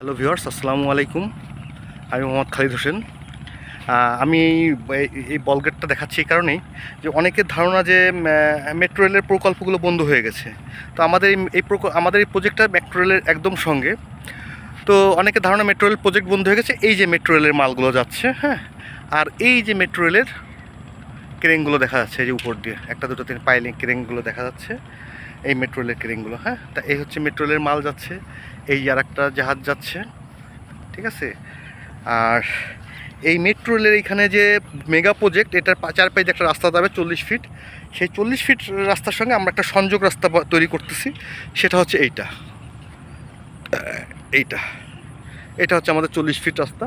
Hello viewers আসসালামু আলাইকুম আমি মোহাম্মদ খালিদ হোসেন। আমি এই- বলগেটটা দেখাচ্ছি এই কারণেই যে অনেকের ধারণা যে মেট্রো রেলের প্রকল্পগুলো বন্ধ হয়ে গেছে। তো আমাদের এই- এই আমাদের এই প্রজেক্টটা মেট্রো রেলের একদম সঙ্গে। তো অনেকের ধারণা মেট্রো রেল প্রজেক্ট বন্ধ হয়ে গেছে, এই যে মেট্রো রেলের মালগুলো যাচ্ছে হ্যাঁ? আর এই যে মেট্রো রেলের ক্রেনগুলো দেখা যাচ্ছে, এই যে উপর দিয়ে, একটা দুটো তিন পাইলিং ক্রেনগুলো দেখা যাচ্ছে। এই মেট্রো রেলের ক্রেনগুলো হ্যাঁ? তা এই হচ্ছে মেট্রো রেলের মাল যাচ্ছে, এই আর একটা জাহাজ যাচ্ছে, ঠিক আছে? আর এই মেট্রো রেলের এখানে যে মেগা প্রজেক্ট এটার চার একটা রাস্তা যাবে চল্লিশ ফিট সেই চল্লিশ ফিট রাস্তার সঙ্গে আমরা একটা সংযোগ রাস্তা তৈরি করতেছি, সেটা হচ্ছে এইটা। এইটা। এটা হচ্ছে আমাদের চল্লিশ ফিট রাস্তা।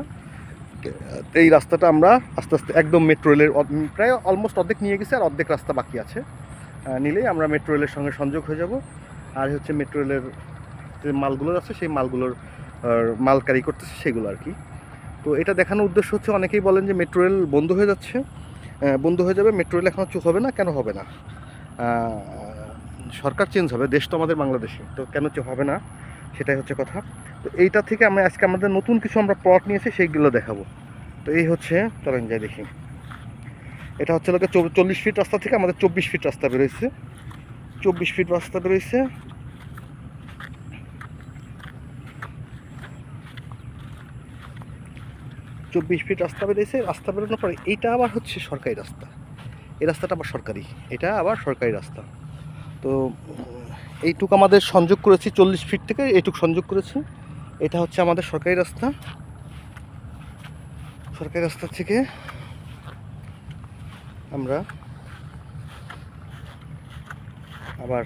এই রাস্তাটা আমরা আস্তে আস্তে একদম মেট্রো রেলের প্রায় অলমোস্ট অর্ধেক নিয়ে গেছে, আর অর্ধেক রাস্তা বাকি আছে। নিলেই আমরা মেট্রো রেলের সঙ্গে সংযোগ হয়ে যাব। আর হচ্ছে মেট্রো রেলের যে মালগুলো আছে, সেই মালগুলোর মাল ক্যারি করতেছে সেগুলো আর কি। তো এটা দেখানোর উদ্দেশ্য হচ্ছে, অনেকেই বলেন যে মেট্রো রেল বন্ধ হয়ে যাচ্ছে। বন্ধ হয়ে যাবে মেট্রো রেল এখন চোখ হবে না? কেন হবে না? সরকার চেঞ্জ হবে, দেশ তো আমাদের বাংলাদেশে, তো কেন চোখ হবে না? সেটাই হচ্ছে কথা। তো এইটা থেকে আমরা আজকে আমাদের নতুন কিছু আমরা প্লট নিয়েছি সেইগুলো দেখাবো। তো এই হচ্ছে, চলেন যাই দেখি। এটা হচ্ছে লোকে চল্লিশ ফিট রাস্তা থেকে আমাদের চব্বিশ ফিট রাস্তা বেরোইছে। চব্বিশ ফিট রাস্তা বেরোইছে। চব্বিশ ফিট রাস্তা বেরিয়েছে রাস্তা বেরোনোর পরে এইটা আবার হচ্ছে সরকারি রাস্তা। এই রাস্তাটা আবার সরকারি। এটা আবার সরকারি রাস্তা। তো এইটুক আমাদের সংযোগ করেছি চল্লিশ ফিট থেকে, এইটুক সংযোগ করেছি। এটা হচ্ছে আমাদের সরকারি রাস্তা। সরকারি রাস্তা থেকে আমরা আবার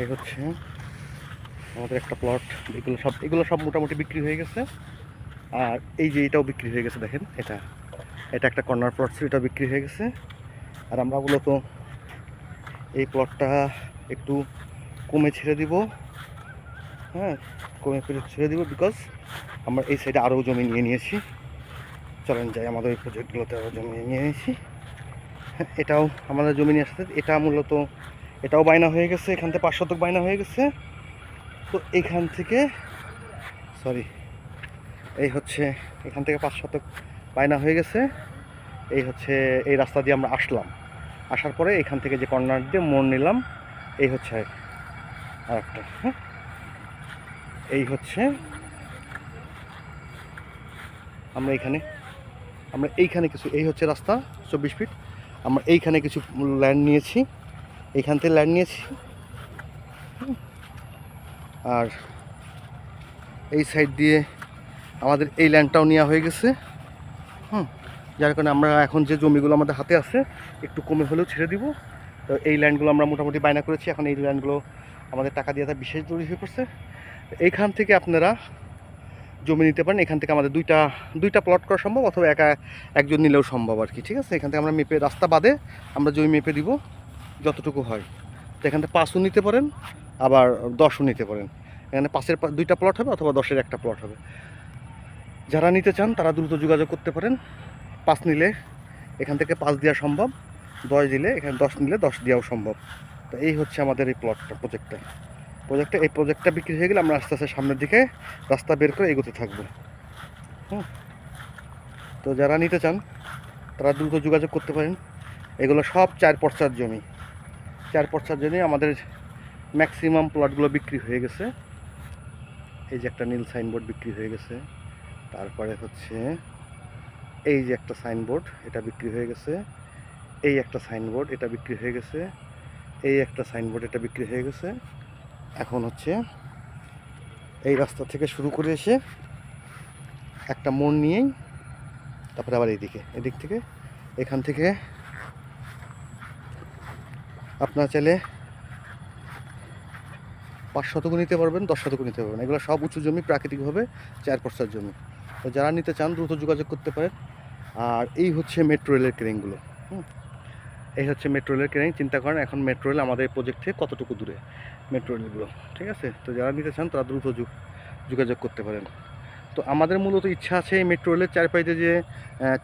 এই হচ্ছে আমাদের একটা প্লট এগুলো সব এগুলো সব মোটামুটি বিক্রি হয়ে গেছে। আর এই যে এটাও বিক্রি হয়ে গেছে, দেখেন, এটা। এটা একটা কর্নার প্লট ছিল এটা বিক্রি হয়ে গেছে। আর আমরা মূলত এই প্লটটা একটু কমে ছেড়ে দিব। হ্যাঁ কমে ফিরে ছেড়ে দিব বিকজ আমরা এই সাইডে আরও জমি নিয়ে নিয়েছি। চলেন যাই আমাদের এই প্রজেক্টগুলোতে আরও জমি নিয়ে নিয়েছি। হ্যাঁ, এটাও আমাদের জমি নিয়ে আসতে। এটা মূলত এটাও বায়না হয়ে গেছে এখান থেকে পাঁচ শতক বায়না হয়ে গেছে। তো এখান থেকে সরি এই হচ্ছে এখান থেকে পাঁচ শতক বায়না হয়ে গেছে। এই হচ্ছে এই রাস্তা দিয়ে আমরা আসলাম। আসার পরে এখান থেকে যে কর্নার দিয়ে মোড় নিলাম এই হচ্ছে আর একটা হ্যাঁ? এই হচ্ছে। আমরা এইখানে আমরা এইখানে কিছু, এই হচ্ছে রাস্তা, চব্বিশ ফিট আমরা এইখানে কিছু ল্যান্ড নিয়েছি, এইখান থেকে ল্যান্ড নিয়েছি। আর এই সাইড দিয়ে আমাদের এই ল্যান্ডটাও নেওয়া হয়ে গেছে। হুম, যার কারণে আমরা এখন যে জমিগুলো আমাদের হাতে আছে, একটু কমে হলেও ছেড়ে দিব। তো এই ল্যান্ডগুলো আমরা মোটামুটি বায়না করেছি, এখন এই ল্যান্ডগুলো আমাদের টাকা দিয়ে তার বিশেষ জরুরি হয়ে পড়ছে। এইখান থেকে আপনারা জমি নিতে পারেন। এখান থেকে আমাদের দুইটা দুইটা প্লট করা সম্ভব অথবা একা একজন নিলেও সম্ভব আর কি, ঠিক আছে? এখান থেকে আমরা মেপে, রাস্তা বাদে আমরা জমি মেপে দিব, যতটুকু হয়। তো এখান থেকে পাঁচও নিতে পারেন, আবার দশও নিতে পারেন। এখানে পাঁচের দুইটা প্লট হবে অথবা দশের একটা প্লট হবে। যারা নিতে চান, তারা দ্রুত যোগাযোগ করতে পারেন। পাঁচ নিলে এখান থেকে পাঁচ দেওয়া সম্ভব, দশ দিলে এখানে দশ নিলে দশ দেওয়াও সম্ভব। তো এই হচ্ছে আমাদের এই প্লটটা প্রজেক্টটা প্রজেক্টটা এই প্রজেক্টটা বিক্রি হয়ে গেলে আমরা আস্তে আস্তে সামনের দিকে রাস্তা বের করে এগোতে থাকব। হুম। তো যারা নিতে চান, তারা দ্রুত যোগাযোগ করতে পারেন। এগুলো সব চার পর্চার জমি। চার পর্চার জমি আমাদের ম্যাক্সিমাম প্লটগুলো বিক্রি হয়ে গেছে। এই যে একটা নীল সাইনবোর্ড বিক্রি হয়ে গেছে। তারপরে হচ্ছে এই যে একটা সাইনবোর্ড এটা বিক্রি হয়ে গেছে। এই একটা সাইনবোর্ড এটা বিক্রি হয়ে গেছে। এই একটা সাইনবোর্ড এটা বিক্রি হয়ে গেছে। এখন হচ্ছে এই রাস্তা থেকে শুরু করে এসে একটা মোড় নিয়েই তারপরে আবার এইদিকে, এদিক থেকে এখান থেকে আপনার চাইলে পাঁচ শতক নিতে পারবেন, দশ শতক নিতে পারবেন। এগুলো সব উঁচু জমি, প্রাকৃতিকভাবে চার পর্সার জমি। তো যারা নিতে চান, দ্রুত যোগাযোগ করতে পারেন। আর এই হচ্ছে মেট্রো রেলের ক্রেনগুলো হুম, এই হচ্ছে মেট্রো রেলের ক্রেন চিন্তা করেন, এখন মেট্রো রেল আমাদের প্রজেক্ট থেকে কতটুকু দূরে? মেট্রো রেলগুলো, ঠিক আছে? তো যারা নিতে চান তারা দ্রুত যোগ- যোগাযোগ করতে পারেন। তো আমাদের মূলত ইচ্ছা আছে এই মেট্রো রেলের চারপাইতে যে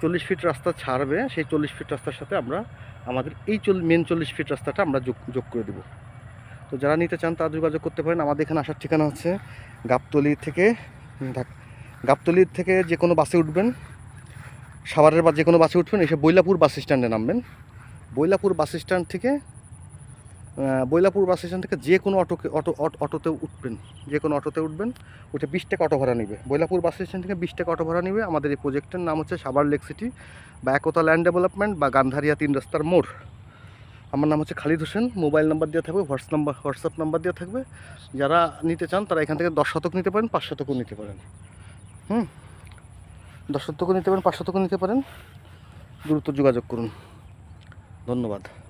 চল্লিশ ফিট রাস্তা ছাড়বে, সেই চল্লিশ ফিট রাস্তার সাথে আমরা, আমাদের এই চল মেন চল্লিশ ফিট রাস্তাটা আমরা যোগ যোগ করে দেবো। তো যারা নিতে চান তারা যোগাযোগ করতে পারেন। আমাদের এখানে আসার ঠিকানা হচ্ছে গাবতলি থেকে গাবতলির থেকে যে কোনো বাসে উঠবেন। সাভারের বা যে কোনো বাসে উঠবেন, এসে বৈলাপুর বাস স্ট্যান্ডে নামবেন। বৈলাপুর বাস স্ট্যান্ড থেকে বৈলাপুর বাস স্টেশন থেকে যে কোনো অটোকে অটো অটো- অটোতে উঠবেন, যে কোনো অটোতে উঠবেন ওটা বিশ টাকা অটো ভাড়া নেবে। বৈলাপুর বাস স্টেশন থেকে বিশ টাকা অটো ভাড়া নেবে। আমাদের এই প্রজেক্টের নাম হচ্ছে সাবার লেক সিটি বা একতা ল্যান্ড ডেভেলপমেন্ট বা গান্ধারিয়া তিন রাস্তার মোড়। আমার নাম হচ্ছে খালিদ হোসেন। মোবাইল নাম্বার দেওয়া থাকবে, হোয়াটস নাম্বার হোয়াটসঅ্যাপ নাম্বার দেওয়া থাকবে। যারা নিতে চান, তারা এখান থেকে দশ শতক নিতে পারেন, পাঁচ শতকও নিতে পারেন। হুম? দশ শতকও নিতে পারেন, পাঁচ শতকও নিতে পারেন। দ্রুত যোগাযোগ করুন। ধন্যবাদ।